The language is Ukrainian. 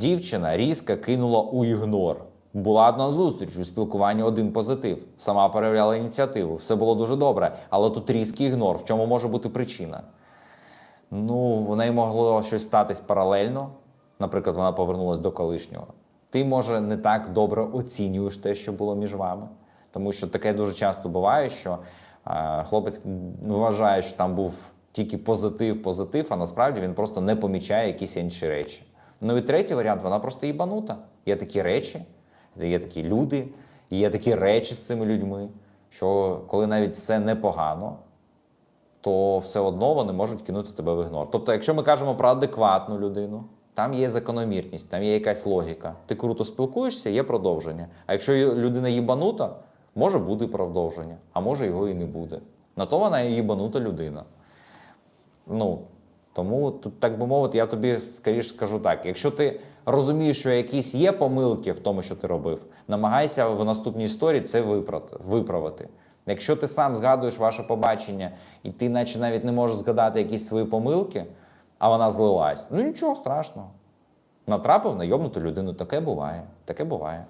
Дівчина різко кинула у ігнор. Була одна зустріч у спілкуванні один позитив. Сама проявляла ініціативу. Все було дуже добре, але тут різкий ігнор. В чому може бути причина? Ну, у неї могло щось статись паралельно. Наприклад, вона повернулася до колишнього. Ти, може, не так добре оцінюєш те, що було між вами. Тому що таке дуже часто буває, що е, хлопець вважає, що там був тільки позитив, позитив, а насправді він просто не помічає якісь інші речі. Ну і третій варіант, вона просто їбанута. Є такі речі, є такі люди, є такі речі з цими людьми, що коли навіть все непогано, то все одно вони можуть кинути тебе в ігнор. Тобто, якщо ми кажемо про адекватну людину, там є закономірність, там є якась логіка. Ти круто спілкуєшся, є продовження. А якщо людина їбанута, може бути продовження, а може його і не буде. На то вона і їбанута людина. Ну, тому тут, так би мовити, я тобі скоріше скажу так: якщо ти розумієш, що якісь є помилки в тому, що ти робив, намагайся в наступній історії це виправити. Якщо ти сам згадуєш ваше побачення, і ти, наче навіть не можеш згадати якісь свої помилки, а вона злилась, ну нічого страшного. Натрапив на йобнуту людину, таке буває. Таке буває.